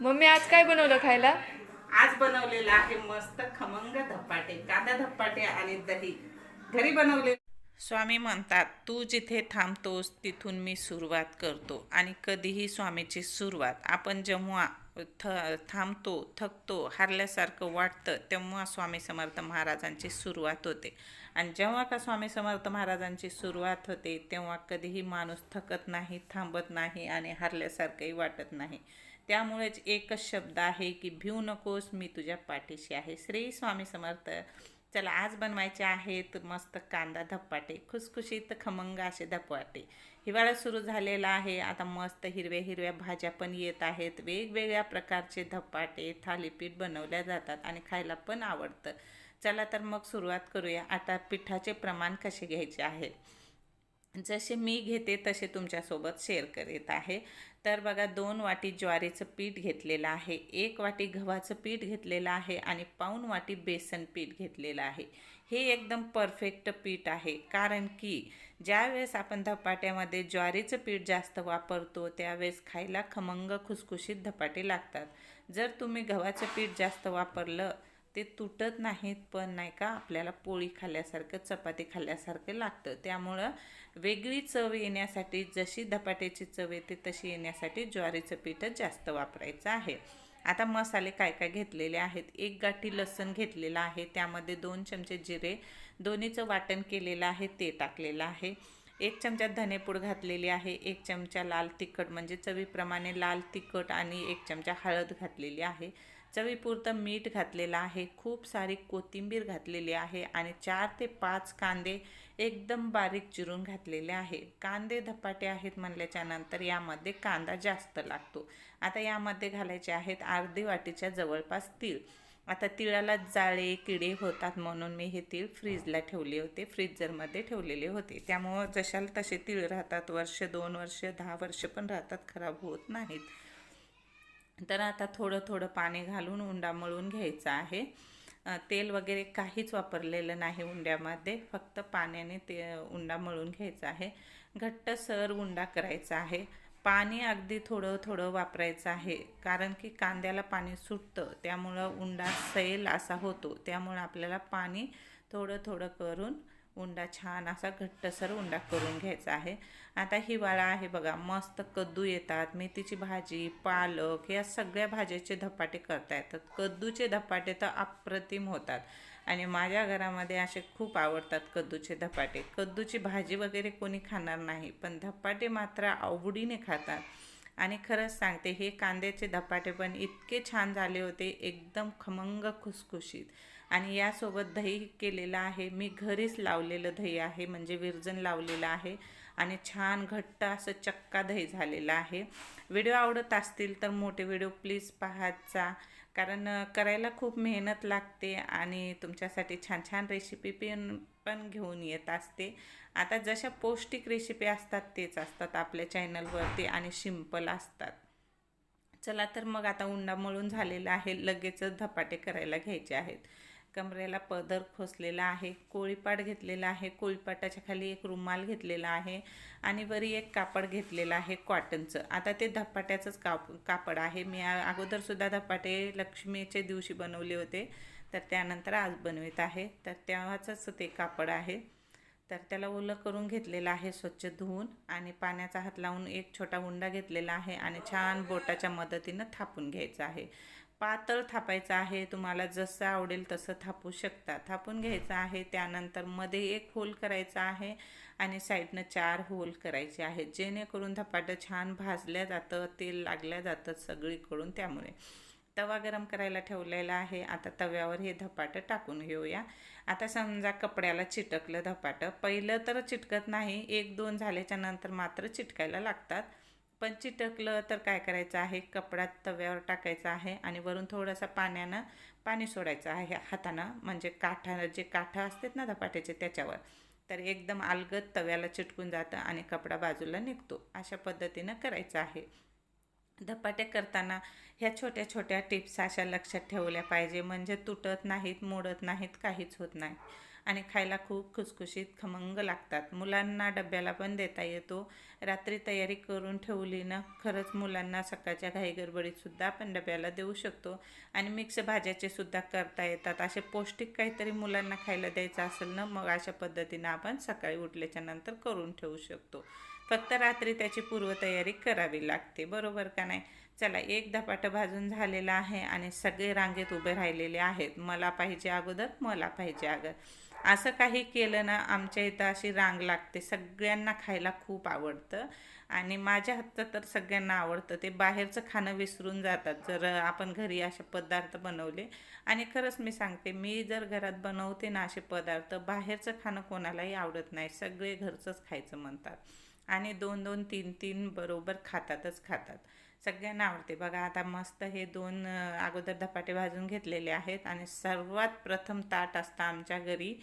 Mummy आज काय बनवलं खायला? आज बनवलेला आहे मस्त खमंग धपाटे कांदा धपाटे आणि दही. घरी बनवले स्वामी म्हणतात तू जिथे थांबतोस तिथून मी सुरुवात करतो. आणि कधीही स्वामीची सुरुवात आपण जेव्हा थ थांबतो थकतो हारल्यासारखं वाटतं तेव्हा स्वामी समर्थ महाराजांची सुरुवात होते. आणि जेव्हा का स्वामी समर्थ महाराजांची सुरुवात होते तेव्हा कधीही माणूस थकत नाही थांबत नाही आणि हारल्यासारखंही वाटत नाही. त्यामुळेच एकच शब्द आहे की भिऊ नकोस मी तुझ्या पाठीशी आहे. श्री स्वामी समर्थ. चला आज बनवायचे आहेत मस्त कांदा धपाटे खुसखुशीत खमंग असे धपाटे. हिवाळा सुरू झालेला आहे आता मस्त हिरव्या हिरव्या भाज्या पण येत आहेत. वेगवेगळ्या प्रकारचे धपाटे थालीपीठ बनवल्या जातात आणि खायला पण आवडतं. चला तर मग सुरुवात करूया. आता पिठाचे प्रमाण कसे घ्यायचे आहे? जसे मी घेते तसे तुमच्यासोबत शेअर करीत आहे. तर बघा दोन वाटी ज्वारीचं पीठ घेतलेलं आहे. एक वाटी गव्हाचं पीठ घेतलेलं आहे आणि पाऊन वाटी बेसन पीठ घेतलेलं आहे. हे एकदम परफेक्ट पीठ आहे. कारण की ज्यावेळेस आपण धपाट्यामध्ये ज्वारीचं पीठ जास्त वापरतो त्यावेळेस खायला खमंग खुसखुशीत धपाटे लागतात. जर तुम्ही गव्हाचं पीठ जास्त वापरलं ते तुटत नाहीत पण नाही का आपल्याला पोळी खाल्ल्यासारखं चपाती खाल्ल्यासारखं लागतं. त्यामुळं वेगळी चव येण्यासाठी जशी धपाट्याची चव येते तशी येण्यासाठी ज्वारीचं पीठं जास्त वापरायचं आहे. आता मसाले काय काय घेतलेले आहेत? एक गाठी लसण घेतलेला आहे. त्यामध्ये दोन चमचे जिरे दोन्हीचं वाटण केलेलं आहे ते टाकलेलं आहे. एक चमचा धनेपूड घातलेली आहे एक चमचा लाल तिखट म्हणजे चवीप्रमाणे लाल तिखट आणि एक चमचा हळद घातलेली आहे. चवीपुरतं मीठ घातलेलं आहे. खूप सारी कोथिंबीर घातलेली आहे आणि चार ते पाच कांदे एकदम बारीक चिरून घातलेले आहे. कांदे धपाटे आहेत म्हणल्याच्या नंतर यामध्ये कांदा जास्त लागतो. आता यामध्ये घालायचे आहेत अर्धी वाटीच्या जवळपास तीळ. आता तिळाला जाळे किडे होतात म्हणून मी हे तीळ फ्रीजला ठेवले होते. फ्रीजरमध्ये ठेवलेले होते. त्यामुळं जशाल तसे तीळ राहतात वर्ष दोन वर्ष दहा वर्ष पण राहतात खराब होत नाहीत. तर आता थोडं थोडं पाणी घालून उंडा मळून घ्यायचा आहे. तेल वगैरे काहीच वापरलेलं नाही उंड्यामध्ये. फक्त पाण्याने ते उंडा मळून घ्यायचा आहे. घट्ट सर उंडा करायचा आहे. पाणी अगदी थोडं थोडं वापरायचं आहे. कारण की कांद्याला पाणी सुटतं त्यामुळं उंडा सैल असा होतो. त्यामुळं आपल्याला पाणी थोडं थोडं करून उंडा छान असा घट्टसर उंडा करून घ्यायचा आहे. आता हिवाळा आहे बघा मस्त कद्दू येतात. मेथीची भाजी पालक या सगळ्या भाज्याचे धपाटे करता येतात. कद्दूचे धपाटे तर अप्रतिम होतात. आणि माझ्या घरामध्ये असे खूप आवडतात कद्दूचे धपाटे. कद्दूची भाजी वगैरे कोणी खाणार नाही पण धपाटे मात्र आवडीने खातात. आणि खरंच सांगते हे कांद्याचे धपाटे पण इतके छान झाले होते एकदम खमंग खुसखुशीत. आणि यासोबत दही केलेलं आहे. मी घरीच लावलेलं दही आहे. म्हणजे विरजन लावलेलं आहे. आणि छान घट्ट असं चक्का दही झालेलं आहे. व्हिडिओ आवडत असतील तर मोठे व्हिडिओ प्लीज पाहायचा कारण करायला खूप मेहनत लागते आणि तुमच्यासाठी छान छान रेसिपी पण पण घेऊन येत असते. आता जशा पौष्टिक रेसिपी असतात तेच असतात आपल्या चॅनलवरती आणि सिंपल असतात. चला तर मग आता उंडा मळून झालेला आहे. लगेचच धपाटे करायला घ्यायचे आहेत. कमरेला पदर खोसलेला आहे कोळीपाट घेतलेला आहे कोळीपाटाच्या खाली एक रुमाल घेतलेला आहे आणि वरी एक कापड घेतलेलं आहे कॉटनचं. आता ते धपाट्याचंच काप कापड आहे. मी अगोदरसुद्धा धपाटे लक्ष्मीच्या दिवशी बनवले होते तर त्यानंतर आज बनवित आहे. तर तेव्हाचंच ते कापड आहे. तर त्याला ओलं करून घेतलेलं आहे स्वच्छ धुवून आणि पाण्याचा हात लावून एक छोटा उंडा घेतलेला आहे आणि छान बोटाच्या मदतीनं थापून घ्यायचं आहे. पातळ थापायचं आहे तुम्हाला जसं आवडेल तसं थापू शकता. थापून घ्यायचं आहे त्यानंतरमध्ये एक होल करायचा आहे आणि साईडनं चार होल करायचे आहेत. जेणेकरून धपाटं छान भाजल्या जातं तेल लागल्या जातं सगळीकडून त्यामुळे. तवा गरम करायला ठेवलेला आहे. आता तव्यावर हे धपाटं टाकून घेऊया. आता समजा कपड्याला चिटकलं धपाटं. पहिलं तर चिटकत नाही एक दोन झाल्याच्यानंतर मात्र चिटकायला लागतात. पण चिटकलं तर काय करायचं आहे? कपडा तव्यावर टाकायचा आहे आणि वरून थोडंसं पाण्यानं पाणी सोडायचं आहे हातानं. म्हणजे काठा जे काठं असतात ना धपाट्याचे त्याच्यावर. तर एकदम अलगद तव्याला चिटकून जातं आणि कपडा बाजूला निघतो. अशा पद्धतीनं करायचं आहे. धपाटे करताना ह्या छोट्या छोट्या टिप्स अशा लक्षात ठेवल्या पाहिजे. म्हणजे तुटत नाहीत मोडत नाहीत काहीच होत नाही. आणि खायला खूप खुसखुशीत खमंग लागतात. मुलांना डब्याला पण देता येतो. रात्री तयारी करून ठेवली ना खरंच मुलांना सकाळच्या घाईगडबडीतसुद्धा आपण डब्याला देऊ शकतो. आणि मिक्स भाज्याचे सुद्धा करता येतात. असे पौष्टिक काहीतरी मुलांना खायला द्यायचं असेल ना मग अशा पद्धतीनं आपण सकाळी उठल्याच्या नंतर करून ठेवू शकतो. फक्त रात्री त्याची पूर्वतयारी करावी लागते. बरोबर का नाही? चला एक धपाटं भाजून झालेलं आहे आणि सगळे रांगेत उभे राहिलेले आहेत. मला पाहिजे अगोदर मला पाहिजे अगोदर. असं काही केलं ना आमच्या इथं अशी रांग लागते. सगळ्यांना खायला खूप आवडतं आणि माझ्या हातचं तर सगळ्यांना आवडतं. ते बाहेरचं खाणं विसरून जातात. जर आपण घरी असे पदार्थ बनवले आणि खरंच मी सांगते मी जर घरात बनवते ना असे पदार्थ बाहेरचं खाणं कोणालाही आवडत नाही. सगळे घरचंच खायचं म्हणतात आणि दोन दोन तीन तीन बरोबर खातातच खातात. सगळ्यांना आवडते. बघा आता मस्त हे दोन अगोदर धपाटे भाजून घेतलेले आहेत आणि सर्वात प्रथम ताट असतं आमच्या घरी.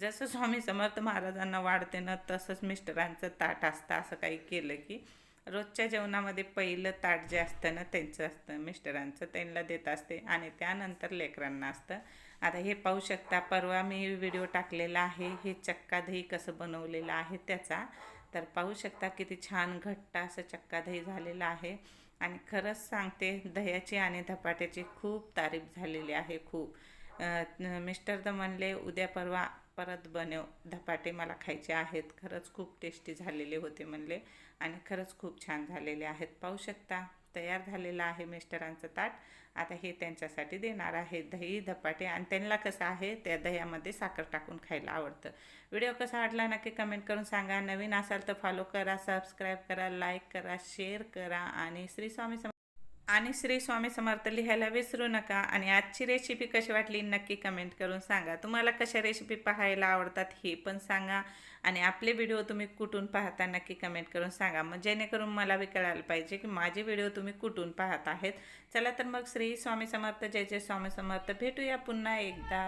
जसं स्वामी समर्थ महाराजांना वाढते ना तसंच मिस्टरांचं ताट असतं असं काही केलं की. रोजच्या जेवणामध्ये पहिलं ताट जे असतं ना त्यांचं असतं मिस्टरांचं त्यांना देत असते आणि त्यानंतर लेकरांना असतं. आता हे पाहू शकता परवा मी व्हिडिओ टाकलेला आहे हे चक्का दही कसं बनवलेलं आहे त्याचा. तर पाहू शकता किती छान घट्ट असं चक्का दही झालेलं आहे. आणि खरंच सांगते दह्याची आणि धपाट्याची खूप तारीफ झालेली आहे खूप. मिस्टर तर म्हणले उद्या परवा परत बनव धपाटे मला खायचे आहेत. खरंच खूप टेस्टी झालेले होते म्हणले आणि खरंच खूप छान झालेले आहेत. पाहू शकता. तयार झालेला आहे मिस्टरांचं ताट. आता हे त्यांच्यासाठी देणार आहे दही धपाटे आणि त्यांना कसं आहे त्या दह्यामध्ये साखर टाकून खायला आवडतं. व्हिडिओ कसा वाटला नक्की कमेंट करून सांगा. नवीन असाल तर फॉलो करा सबस्क्राईब करा लाईक करा शेअर करा आणि श्री स्वामी सम आणि श्री स्वामी समर्थ लिहायला विसरू नका आणि आजची रेसिपी कशी वाटली नक्की कमेंट करून सांगा. तुम्हाला कशा रेसिपी पाहायला आवडतात हे पण सांगा आणि आपले व्हिडिओ तुम्ही कुठून पाहता नक्की कमेंट करून सांगा. मग जेणेकरून मला बी कळायला पाहिजे की माझे व्हिडिओ तुम्ही कुठून पाहत आहेत. चला तर मग श्री स्वामी समर्थ जय जय स्वामी समर्थ. भेटूया पुन्हा एकदा.